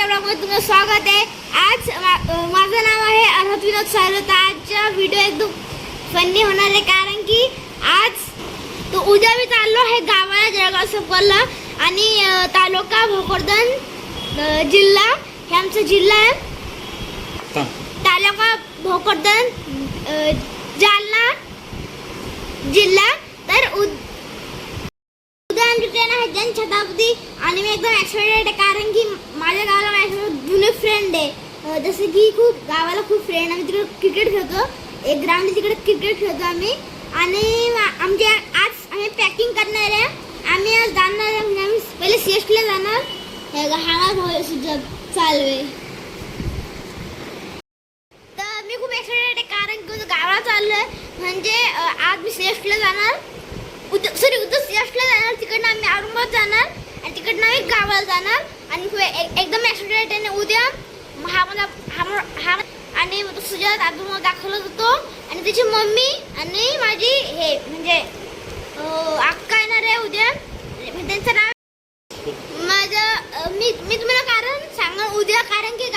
आजच्या ब्लॉगमध्ये तुमचं स्वागत आहे. आज माझं नाव आहे अर्हत विनोद सारवत आजचा व्हिडिओ एकदम फन्नी होणार आहे कारण की आज तो उद्या मी चाललो आहे गावाला जळगाव सफरला आणि तालुका भोकरदन जिल्हा. हे आमचा जिल्हा आहे. तालुका भोकरदन जालना जिल्हा. उद्या आहे जन शताब्दी आणि मी एकदम एक्साइटेड आहे कारण की माझ्या गावाला माझ्यासोबत जुने फ्रेंड आहे. जसे की खूप गावाला खूप फ्रेंड आम्ही तिकडे क्रिकेट खेळतो. एक ग्राउंड तिकडे क्रिकेट खेळतो आम्ही. आणि आमचे आमच्या आज आम्ही पॅकिंग करणार आहे. आम्ही आज जाणार आहे म्हणजे आम्ही पहिले सी एस टीला जाणार. हे हा चालवे. तर मी खूप एक्साइटेड आहे कारण की गावाला चाललो आहे म्हणजे आज मी सी एस टीला जाणार. उद्या सॉरी जाणार तिकडनं आम्ही आडुंबात जाणार आणि तिकडनं आम्ही गावाला जाणार. आणि एकदम ॲक्सिडेंटाने उद्या हा मला हा हा आणि सुजात आदून दाखवला होतो. आणि त्याची मम्मी आणि माझी हे म्हणजे अक्का येणार आहे उद्या. म्हणजे त्यांचं नाव माझं मी मी तुम्हाला कारण सांगा उद्या कारण की